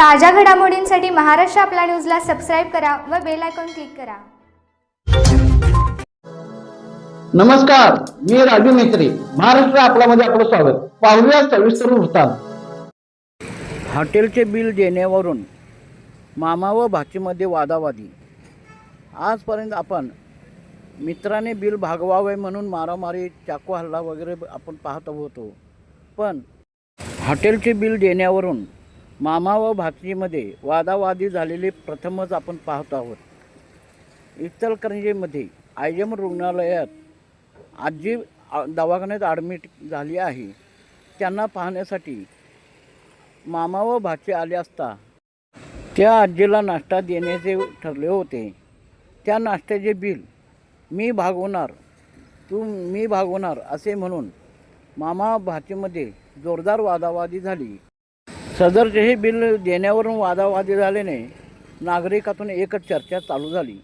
ताज्या घडामोडींसाठी महाराष्ट्र आपला न्यूजला सबस्क्राईब करा व बेल आयकॉन क्लिक करा. नमस्कार मी राजू मेत्री महाराष्ट्र आपल्यामध्ये आपलं स्वागत. पाहूया सविस्तर वृत्तांत. हॉटेलचे बिल देण्यावरून मामा व भाचीमध्ये वादावादी. आजपर्यंत आपण मित्राने बिल भागवावे म्हणून मारामारी चाकू हल्ला वगैरे आपण पाहत होतो. पण हॉटेलचे बिल देण्यावरून मामा व भाचीमध्ये वादावादी झालेले प्रथमच आपण पाहत आहोत. इचलकरंजीमध्ये आयजम रुग्णालयात आजी दवाखान्यात ॲडमिट झाली आहे. त्यांना पाहण्यासाठी मामा व भाचे आले असता त्या आजीला नाश्ता देण्याचे ठरले होते. त्या नाश्त्याचे बिल मी भागवणार तू मी भागवणार असे म्हणून मामा भाचीमध्ये जोरदार वादावादी झाली. सदरचे हे बिल देण्यावरून वादावादी झाल्याने नागरिकातून एकच चर्चा चालू झाली.